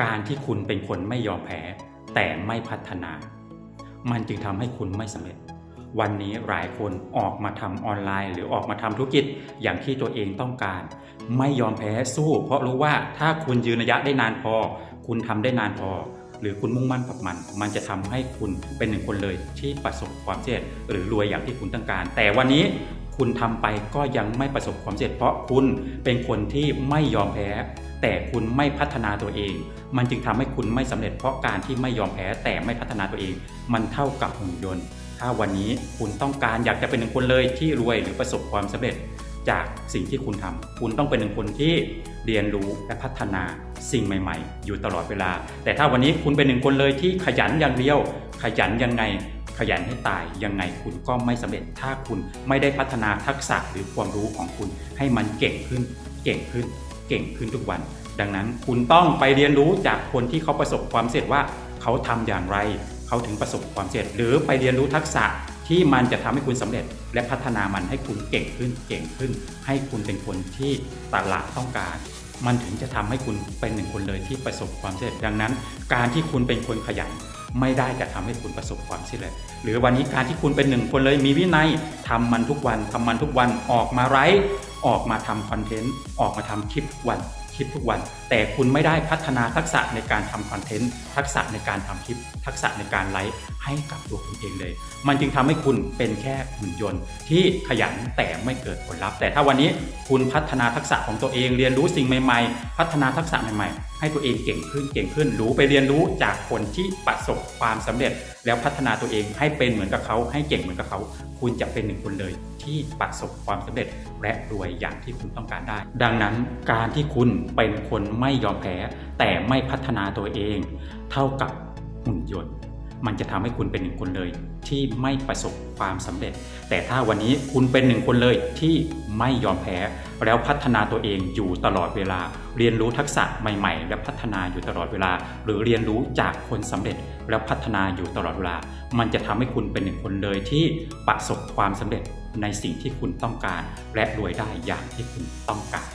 การที่คุณเป็นคนไม่ยอมแพ้ แต่ไม่พัฒนา มันจึงทำให้คุณไม่สำเร็จ วันนี้หลายคนออกมาทำออนไลน์ หรือออกมาทำธุรกิจอย่างที่ตัวเองต้องการ ไม่ยอมแพ้สู้ เพราะรู้ว่าถ้าคุณยืนระยะได้นานพอ คุณทำได้นานพอ หรือคุณมุ่งมั่นกับมัน มันจะทำให้คุณเป็นหนึ่งคนเลยที่ประสบความสำเร็จ หรือรวยอย่างที่คุณต้องการ แต่วันนี้คุณทำไปก็ยังไม่ประสบความสำเร็จ เพราะคุณเป็นคนที่ไม่ยอมแพ้ แต่คุณไม่พัฒนาตัวเอง มันจึงทำให้คุณไม่สำเร็จเพราะการที่ไม่ยอมแพ้แต่ไม่พัฒนาตัวเอง มันเท่ากับหุ่นยนต์ ถ้าวันนี้คุณต้องการอยากจะเป็นหนึ่งคนเลยที่รวยหรือประสบความสำเร็จจากสิ่งที่คุณทำคุณต้องเป็นหนึ่งคนที่เรียนรู้และพัฒนาสิ่งใหม่ ๆ อยู่ตลอดเวลา แต่ถ้าวันนี้คุณเป็นหนึ่งคนเลยที่ขยันอย่างเดียว ขยันยังไง ขยันให้ตายยังไงคุณก็ไม่สำเร็จ ถ้าคุณไม่ได้พัฒนาทักษะหรือความรู้ของคุณให้มันเก่งขึ้น เก่งขึ้น เก่งขึ้นทุกวัน ดังนั้นคุณต้องไปเรียนรู้จากคนที่เขาประสบความสำเร็จว่าเขาทำอย่างไร เขาถึงประสบความสำเร็จ หรือไปเรียนรู้ทักษะที่มันจะทำให้คุณสำเร็จ และพัฒนามันให้คุณเก่งขึ้นเก่งขึ้น ให้คุณเป็นคนที่ตลาดต้องการ มันถึงจะทำให้คุณเป็นหนึ่งคนเลยที่ประสบความสำเร็จ ดังนั้น การที่คุณเป็นคนขยันไม่ได้จะทำให้คุณประสบความสำเร็จ หรือวันนี้การที่คุณเป็นหนึ่งคนเลยมีวินัยทำมันทุกวันทำมันทุกวันออกมาไลฟ์ ออกมาทำคอนเทนต์ออกมาทำคลิปทุกวันคลิปทุกวัน แต่คุณไม่ได้พัฒนาทักษะในการทำคอนเทนต์ทักษะในการทำคลิป ทักษะในการไลฟ์ให้กับตัวคุณเองเลย มันจึงทำให้คุณเป็นแค่หุ่นยนต์ ที่ขยันแต่ไม่เกิดผลลัพธ์ แต่ถ้าวันนี้คุณพัฒนาทักษะของตัวเองเรียนรู้สิ่งใหม่ ๆ พัฒนาทักษะใหม่ๆ ให้ตัวเองเก่งขึ้นเก่งขึ้นรู้ไปเรียนรู้จากคนที่ประสบความสำเร็จ แล้วพัฒนาตัวเองให้เป็นเหมือนกับเขาให้เก่งเหมือนกับเขา คุณจะเป็นหนึ่งคนเลยที่ประสบความสำเร็จและรวยอย่างที่คุณต้องการได้ ดังนั้นการที่คุณเป็นคนไม่ยอมแพ้แต่ไม่พัฒนาตัวเอง เท่ากับหุ่นยนต์ มันจะทำให้คุณเป็นหนึ่งคนเลยที่ไม่ประสบความสำเร็จ แต่ถ้าวันนี้คุณเป็นหนึ่งคนเลยที่ไม่ยอมแพ้ แล้วพัฒนาตัวเองอยู่ตลอดเวลา เรียนรู้ทักษะใหม่ๆ และพัฒนาอยู่ตลอดเวลา หรือเรียนรู้จากคนสำเร็จแล้วพัฒนาอยู่ตลอดเวลา มันจะทำให้คุณเป็นหนึ่งคนเลยที่ประสบความสำเร็จ ในสิ่งที่คุณต้องการ และรวยได้อย่างที่คุณต้องการ